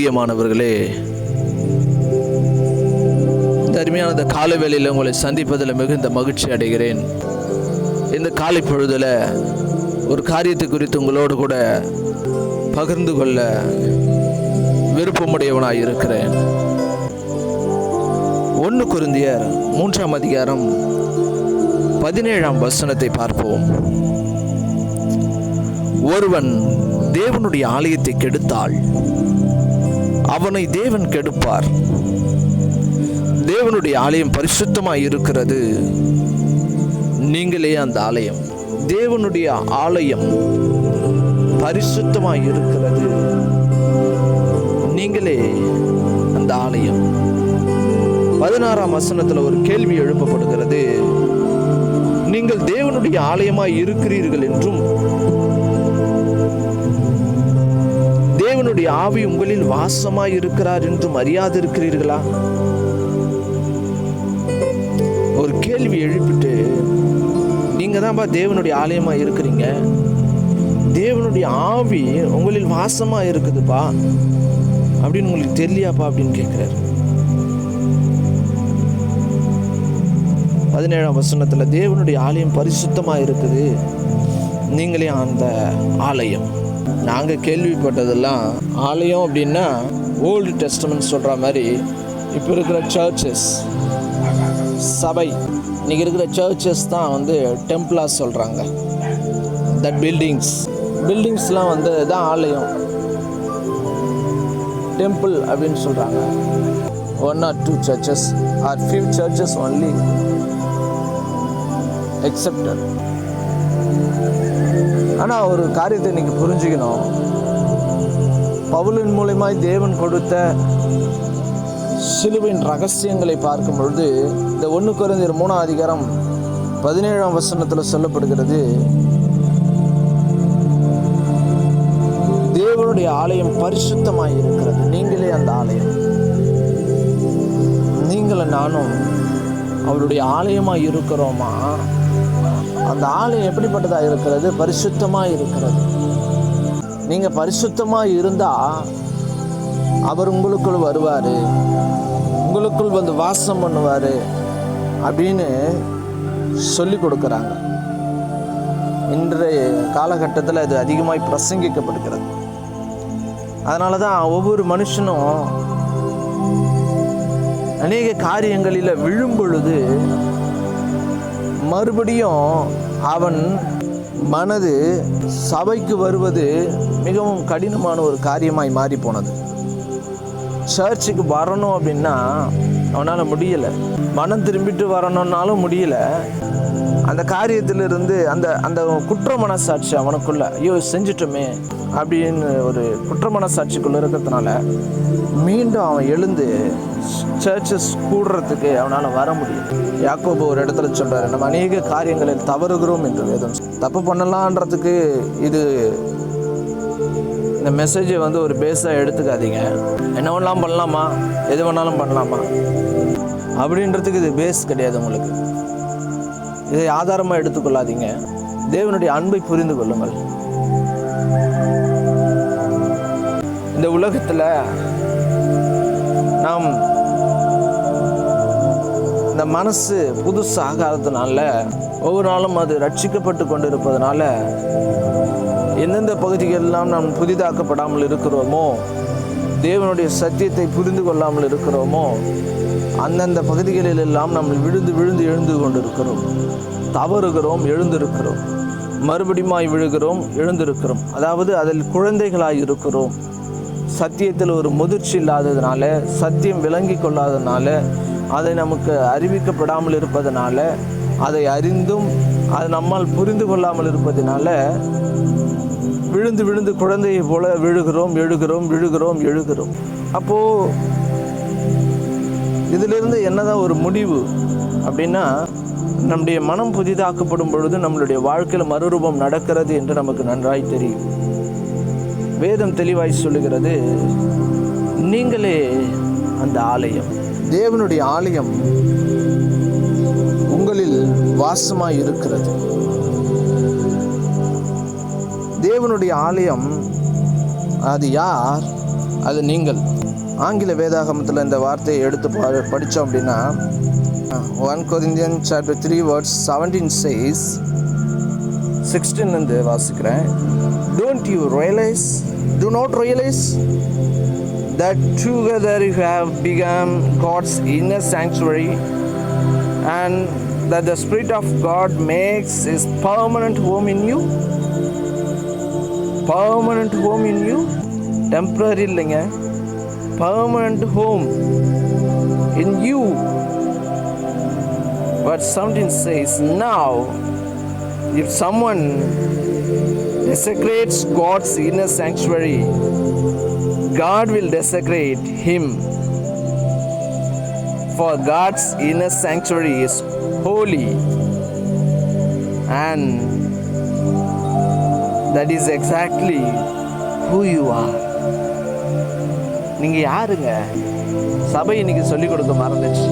பிரியமானவர்களே இந்த அருமையான இந்த காலை வேளையில் உங்களை சந்திப்பதில் மிகுந்த மகிழ்ச்சி அடைகிறேன். இந்த காலை பொழுதில் ஒரு காரியத்தை குறித்து உங்களோடு கூட பகிர்ந்து கொள்ள விருப்பமுடையவனாக இருக்கிறேன். ஒன்று குருந்தியர் மூன்றாம் அதிகாரம் பதினேழாம் வசனத்தை பார்ப்போம். ஒருவன் தேவனுடைய ஆலயத்தை கெடுத்தால் அவனை தேவன் கெடுப்பார். தேவனுடைய ஆலயம் பரிசுத்தமாக இருக்கிறது. நீங்களே அந்த ஆலயம் தேவனுடைய ஆலயம் பரிசுத்தமாக இருக்கிறது. நீங்களே அந்த ஆலயம். பதினாறாம் வசனத்தில் ஒரு கேள்வி எழுப்பப்படுகிறது. நீங்கள் தேவனுடைய ஆலயமாய் இருக்கிறீர்கள் என்றும் தேவனுடைய ஆவி உங்களில் வாசமாய் இருக்கிறார் என்றும் அறியாதிருக்கிறீர்களா? ஒரு கேள்வி எழுப்பிட்டு நீங்க தான்ப்பா தேவனுடைய ஆலயமா இருக்கிறீங்க. தேவனுடைய ஆவி உங்களில் வாசமா இருக்குதுப்பா. அப்படின்னு உங்களுக்கு தெரியலையாப்பா அப்படின்னு கேட்கிறாரு. பதினேழாம் வசனத்துல தேவனுடைய ஆலயம் பரிசுத்தமா இருக்குது. நீங்களே அந்த ஆலயம். நாங்கள் கேள்விப்பட்டதெல்லாம் ஆலயம் அப்படின்னா ஓல்டு டெஸ்டமெண்ட் சொல்கிற மாதிரி இப்போ இருக்கிற சர்ச்சஸ் சபை. இன்னைக்கு இருக்கிற சர்ச்சஸ் தான் வந்து டெம்பிளாக சொல்கிறாங்க தட் பில்டிங்ஸ் பில்டிங்ஸ்லாம் வந்து தான் ஆலயம். டெம்பிள் அப்படின்னு சொல்கிறாங்க one or two churches or few churches only accepted ஆனால் ஒரு காரியத்தை இன்றைக்கி புரிஞ்சுக்கணும். பவுலின் மூலமாய் தேவன் கொடுத்த சிலுவின் ரகசியங்களை பார்க்கும் பொழுது இந்த ஒன்று குறைந்தர் மூணாம் அதிகாரம் பதினேழாம் வசனத்தில் சொல்லப்படுகிறது தேவனுடைய ஆலயம் பரிசுத்தமாக இருக்கிறது. நீங்களே அந்த ஆலயம். நீங்களும் நானும் அவருடைய ஆலயமாக இருக்கிறோமா? அந்த ஆலயம் எப்படிப்பட்டதாக இருக்கிறது? பரிசுத்தமாக இருக்கிறது. நீங்கள் பரிசுத்தமாக இருந்தால் அவர் உங்களுக்குள் வருவார். உங்களுக்குள் வந்து வாசம் பண்ணுவார் அப்படின்னு சொல்லி கொடுக்குறாங்க. இன்றைய காலகட்டத்தில் அது அதிகமாய் பிரசங்கிக்கப்படுகிறது அதனால தான் ஒவ்வொரு மனுஷனும் அநேக காரியங்களில் விழும் பொழுது மறுபடியும் அவன் மனது சபைக்கு வருவது மிகவும் கடினமான ஒரு காரியமாய் மாறி போனது சர்ச்சுக்கு வரணும் அப்படின்னா அவனால் முடியலை. மனம் திரும்பிட்டு வரணும்னாலும் முடியல. அந்த காரியத்திலிருந்து அந்த அந்த குற்ற மனசாட்சி அவனுக்குள்ள ஐயோ செஞ்சிட்டோமே அப்படின்னு ஒரு குற்ற மனசாட்சிக்குள்ளே இருக்கிறதுனால மீண்டும் அவன் எழுந்து சர்ச்சஸ் கூடுறதுக்கு அவனால் வர முடியும் யாக்கோபு ஒரு இடத்துல சொல்கிறார் நம்ம அநேக காரியங்களில் தவறுகிறோம் என்று வேதம் தப்பு பண்ணலான்றதுக்கு இது இந்த மெசேஜை வந்து ஒரு பேஸாக எடுத்துக்காதீங்க. என்ன வேணாலும் பண்ணலாமா? எது வேணாலும் பண்ணலாமா? அப்படின்றதுக்கு இது பேஸ் கிடையாது உங்களுக்கு. இதை ஆதாரமாக எடுத்துக்கொள்ளாதீங்க. தேவனுடைய அன்பை புரிந்து கொள்ளுங்கள். இந்த உலகத்தில் நாம் இந்த மனசு புதுசு ஆகாததுனால ஒவ்வொரு நாளும் அது ரட்சிக்கப்பட்டு கொண்டு இருப்பதனால எந்தெந்த பகுதிகளெல்லாம் நாம் புதிதாக்கப்படாமல் இருக்கிறோமோ தேவனுடைய சத்தியத்தை புரிந்து கொள்ளாமல் இருக்கிறோமோ அந்தந்த பகுதிகளில் எல்லாம் நாம் விழுந்து விழுந்து எழுந்து கொண்டிருக்கிறோம். தவறுகிறோம் எழுந்திருக்கிறோம். மறுபடியுமாய் விழுகிறோம் எழுந்திருக்கிறோம். அதாவது அதில் குழந்தைகளாய் இருக்கிறோம். சத்தியத்தில் ஒரு முதிர்ச்சி இல்லாததுனால சத்தியம் விளங்கி கொள்ளாததுனால அதை நமக்கு அறிவிக்கப்படாமல் இருப்பதனால அதை அறிந்தும் அது நம்மால் புரிந்து கொள்ளாமல் இருப்பதனால விழுந்து விழுந்து குழந்தையை போல விழுகிறோம் எழுகிறோம் விழுகிறோம் எழுகிறோம். அப்போது இதிலிருந்து என்னதான் ஒரு முடிவு அப்படின்னா நம்முடைய மனம் புதிதாக்கப்படும் பொழுது நம்மளுடைய வாழ்க்கையில் மறுரூபம் நடக்கிறது என்று நமக்கு நன்றாய் தெரியும். வேதம் தெளிவாய் சொல்லுகிறது நீங்களே அந்த ஆலயம். தேவனுடைய ஆலயம் உங்களில் வாசமாக இருக்கிறது. தேவனுடைய ஆலயம் அது யார்? அது நீங்கள். ஆங்கில வேதாகமத்தில் இந்த வார்த்தையை எடுத்து படித்தோம் அப்படின்னா one Corinthian chapter three words seventeen size sixteen வந்து வாசிக்கிறேன் don't you realise do not realise that together you have become God's inner sanctuary and the the of God makes is his home in you you. Home in you you. இல்லைங்க permanent home in you. But something says now, if someone desecrates God's inner sanctuary, God will desecrate him. For God's inner sanctuary is holy, and that is exactly who you are. நீங்கள் யாருங்க? சபை இன்னைக்கு சொல்லிக் கொடுக்க மறந்துச்சு.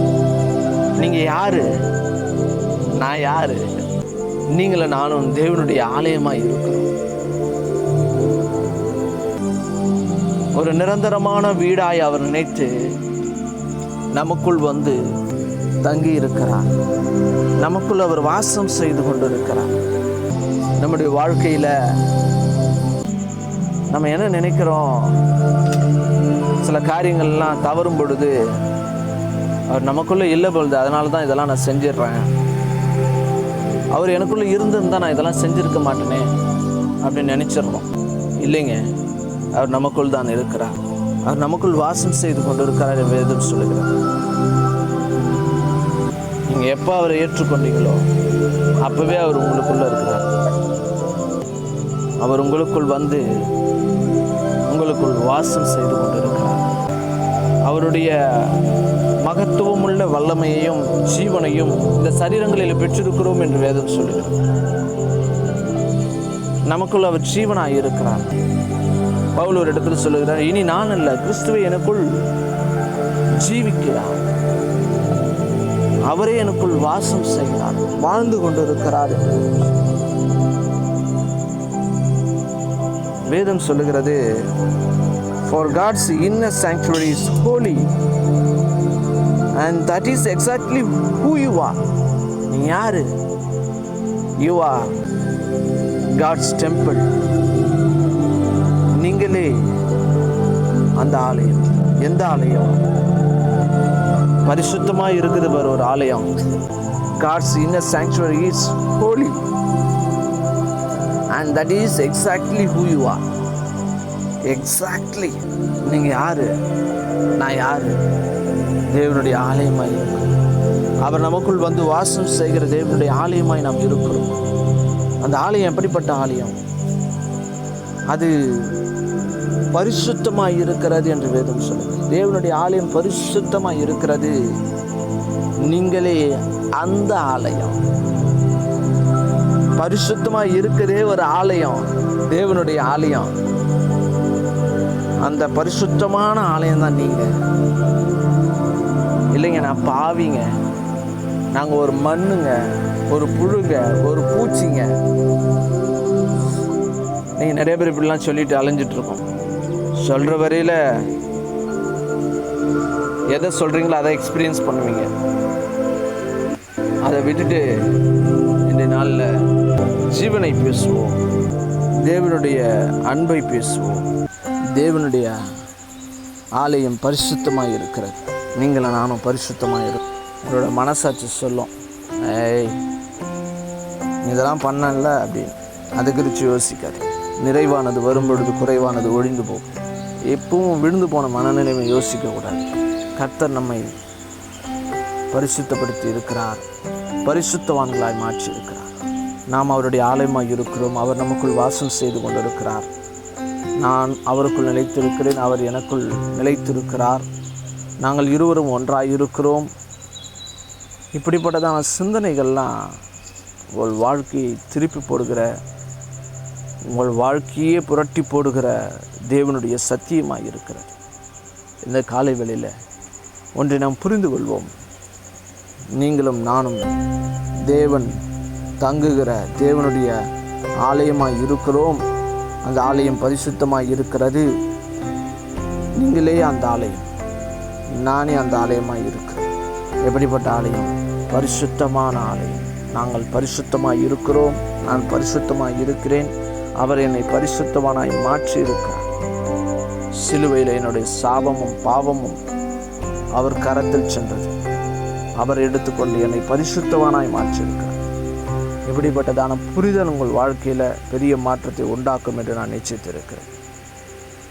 நீங்கள் யாரு? நான் யாரு? நீங்களும் நானும் தேவனுடைய ஆலயமா இருக்கிறோம். ஒரு நிரந்தரமான வீடாய் அவர் நினைத்து நமக்குள் வந்து தங்கி இருக்கிறார். நமக்குள் அவர் வாசம் செய்து கொண்டிருக்கிறார். நம்முடைய வாழ்க்கையில் நம்ம என்ன நினைக்கிறோம்? சில காரியங்கள்லாம் தவறும் பொழுது அவர் நமக்குள்ளே இல்லை பொழுது அதனால தான் இதெல்லாம் நான் செஞ்சிடுறேன். அவர் எனக்குள்ளே இருந்திருந்தால் நான் இதெல்லாம் செஞ்சுருக்க மாட்டேனே அப்படின்னு நினச்சிடுறோம் இல்லைங்க அவர் நமக்குள் தான் இருக்கிறார். அவர் நமக்குள் வாசம் செய்து கொண்டு இருக்கிறார் வேதம் சொல்லுகிறார் நீங்கள் எப்போ அவரை ஏற்றுக்கொண்டீங்களோ அப்போவே அவர் உங்களுக்குள்ளே இருக்கிறார். அவர் உங்களுக்குள் வந்து உங்களுக்குள் வாசம் செய்து கொண்டிருக்கிறார். அவருடைய மகத்துவமுள்ள வல்லமையையும் ஜீவனையும் இந்த சரீரங்களில் பெற்றிருக்கிறோம் என்று வேதம் சொல்லுகிறார் நமக்குள் அவர் ஜீவனாக இருக்கிறார். பவுல் ஒரு இடத்துல சொல்லுகிறார் இனி நான் அல்ல கிறிஸ்துவை எனக்குள் ஜீவிக்கிறார். அவரே எனக்குள் வாசம் செய்கிறார் வாழ்ந்து கொண்டிருக்கிறார் வேதம் சொல்லுகிறது for God's inner sanctuary is holy and that is exactly who you are நீ You are God's temple. Temple நீங்களே அந்த ஆலயம் எந்த ஆலயம் பரிசுத்தமாக இருக்குது பார் ஒரு ஆலயம் God's inner sanctuary is holy and that is exactly who you are exactly நீங்கள் யார்? நான் யார்? தேவனுடைய ஆலயமாய் இருக்கிறோம் அவர் நமக்குள் வந்து வாசம் செய்கிற தேவனுடைய ஆலயமாய் நாம் இருக்கிறோம். அந்த ஆலயம் எப்படிப்பட்ட ஆலயம்? அது பரிசுத்தமாக இருக்கிறது என்று வேதம் சொல்லுது. தேவனுடைய ஆலயம் பரிசுத்தமாக இருக்கிறது. நீங்களே அந்த ஆலயம். பரிசுத்தமாக இருக்கிறதே ஒரு ஆலயம். தேவனுடைய ஆலயம். அந்த பரிசுத்தமான ஆலயம் தான் நீங்கள் இல்லைங்க நான் பாவிங்க. நாங்கள் ஒரு மண்ணுங்க ஒரு புழுங்க ஒரு பூச்சிங்க. நீங்கள் நிறைய பேர் இப்படிலாம் சொல்லிட்டு அலைஞ்சிட்ருக்கோம். இருக்கோம் வரையில் எதை சொல்கிறீங்களோ அதை எக்ஸ்பீரியன்ஸ் பண்ணுவீங்க. அதை விட்டுட்டு இந்த நாளில் ஜீவனை பேசுவோம். தேவனுடைய அன்பை பேசுவோம். தேவனுடைய ஆலயம் பரிசுத்தமாக இருக்கிறது நீங்களும் நானும் பரிசுத்தமாக இருக்கும் உங்களோட மனசாட்சி சொல்லும். ஏய் இதெல்லாம் பண்ணல அப்படின்னு. அது குறித்து யோசிக்காது. நிறைவானது வரும்பொழுது குறைவானது ஒழிந்து போகும். எப்பவும் விழுந்து போன மனநிலைமை யோசிக்கக்கூடாது. கர்த்தர் நம்மை பரிசுத்தப்படுத்தி இருக்கிறார் பரிசுத்தவான்களாய் மாற்றி இருக்கிறார் நாம் அவருடைய ஆலயமாக இருக்கிறோம் அவர் நமக்குள் வாசம் செய்து கொண்டிருக்கிறார். நான் அவருக்குள் நிலைத்திருக்கிறேன் அவர் எனக்குள் நிலைத்திருக்கிறார். நாங்கள் இருவரும் ஒன்றாக இருக்கிறோம் இப்படிப்பட்டதான சிந்தனைகள்லாம் உங்கள் வாழ்க்கையை திருப்பி போடுகிற உங்கள் வாழ்க்கையே புரட்டி போடுகிற தேவனுடைய சத்தியமாக இருக்கிறது இந்த காலை வேளையில் ஒன்றை நாம் புரிந்து கொள்வோம். நீங்களும் நானும் தேவன் தங்குகிற தேவனுடைய ஆலயமாக இருக்கிறோம் அந்த ஆலயம் பரிசுத்தமாக இருக்கிறது நீங்களே அந்த ஆலயம். நானே அந்த ஆலயமாக இருக்கிறேன் எப்படிப்பட்ட ஆலயம்? பரிசுத்தமான ஆலயம். நாங்கள் பரிசுத்தமாக இருக்கிறோம் நான் பரிசுத்தமாக இருக்கிறேன் அவர் என்னை பரிசுத்தமானாய் மாற்றி இருக்கிறார் சிலுவையில் என்னுடைய சாபமும் பாவமும் அவர் கரத்தில் சென்றது. அவர் எடுத்துக்கொண்டு என்னை பரிசுத்தவானாய் மாற்றியிருக்கிறார். இப்படிப்பட்டதான புரிதல் உங்கள் வாழ்க்கையில் பெரிய மாற்றத்தை உண்டாக்கும் என்று நான் நிச்சயித்திருக்கிறேன்.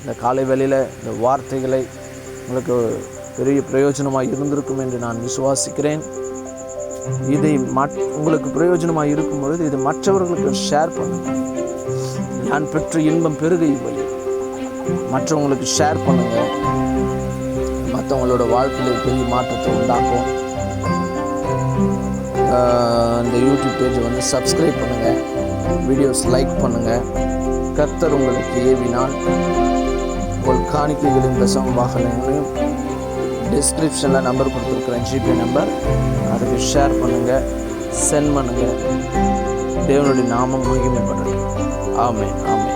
இந்த காலை வேளையில் இந்த வார்த்தைகளை உங்களுக்கு பெரிய பிரயோஜனமாக இருந்திருக்கும் என்று நான் விசுவாசிக்கிறேன். இதை உங்களுக்கு பிரயோஜனமாக இருக்கும் பொழுது இது மற்றவர்களுக்கு ஷேர் பண்ணுங்கள் நான் பெற்ற இன்பம் பெருகை வழி மற்றவங்களுக்கு ஷேர் பண்ணுங்கள் மற்றவங்களோட வாழ்க்கையில் பெரிய மாற்றத்தை உண்டாக்கும். இந்த யூடியூப் பேஜை வந்து சப்ஸ்கிரைப் பண்ணுங்கள் வீடியோஸ் லைக் பண்ணுங்கள் கர்த்தர் உங்களுக்கு ஏவினால் உங்கள் காணிக்கைகளின் தசம வாகனங்களையும் டிஸ்கிரிப்ஷனில் நம்பர் கொடுத்துருக்குறேன் ஜிபே நம்பர் அதுக்கு ஷேர் பண்ணுங்கள் சென்ட் பண்ணுங்கள் தேவனுடைய நாமம் மகிமைப்படட்டும். ஆமே ஆமாம்